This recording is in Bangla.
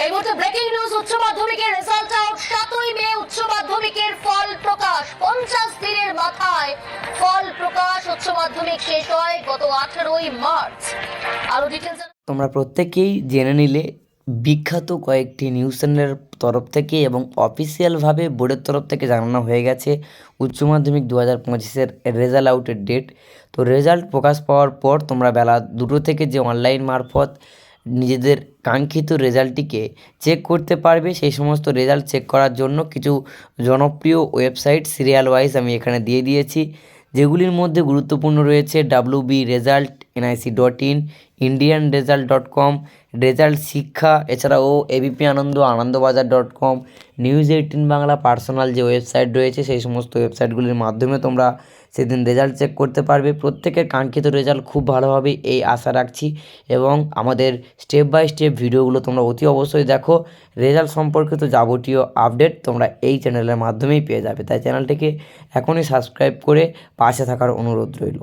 ব্রেকিং নিউজ উচ্চ মাধ্যমিকের রেজাল্ট আউট সাতই মে উচ্চ মাধ্যমিকের ফল প্রকাশ। পঞ্চাশ দিনের মাথায় ফল প্রকাশ, উচ্চ মাধ্যমিক শেষ হয় গত মার্চ। আরও ডিটেলস তোমরা প্রত্যেকেই জেনে নিলে বিখ্যাত কয়েকটি নিউজ চ্যানেলের তরফ থেকে এবং অফিসিয়ালভাবে বোর্ডের তরফ থেকে জানানো হয়ে গেছে উচ্চ মাধ্যমিক দু হাজার পঁচিশের রেজাল্ট আউটের ডেট তো রেজাল্ট প্রকাশ পাওয়ার পর তোমরা বেলা দুটো থেকে যে অনলাইন মারফত নিজেদের কাঙ্ক্ষিত রেজাল্টটিকে চেক করতে পারবে। সেই সমস্ত রেজাল্ট চেক করার জন্য কিছু জনপ্রিয় ওয়েবসাইট সিরিয়াল ওয়াইজ আমি এখানে দিয়ে দিয়েছি, যেগুলির মধ্যে গুরুত্বপূর্ণ রয়েছে W B result NIC dot in Indian result dot com result শিক্ষা, এছাড়াও ABP Ananda, Anandabazar dot com news eighteen Bangla personal যে ওয়েবসাইট রয়েছে, সেই সমস্ত ওয়েবসাইটগুলির মাধ্যমে তোমরা সেদিন রেজাল্ট চেক করতে পারবে। প্রত্যেকের কাঙ্ক্ষিত রেজাল্ট খুব ভালো হবে, এই আশা রাখছি। এবং আমাদের স্টেপ বাই স্টেপ ভিডিওগুলো তোমরা অতি অবশ্যই দেখো। রেজাল্ট সম্পর্কিত যাবতীয় আপডেট তোমরা এই চ্যানেলের মাধ্যমেই পেয়ে যাবে। তাই চ্যানেলটিকে এখনই সাবস্ক্রাইব করে পাশে থাকার অনুরোধ রইল।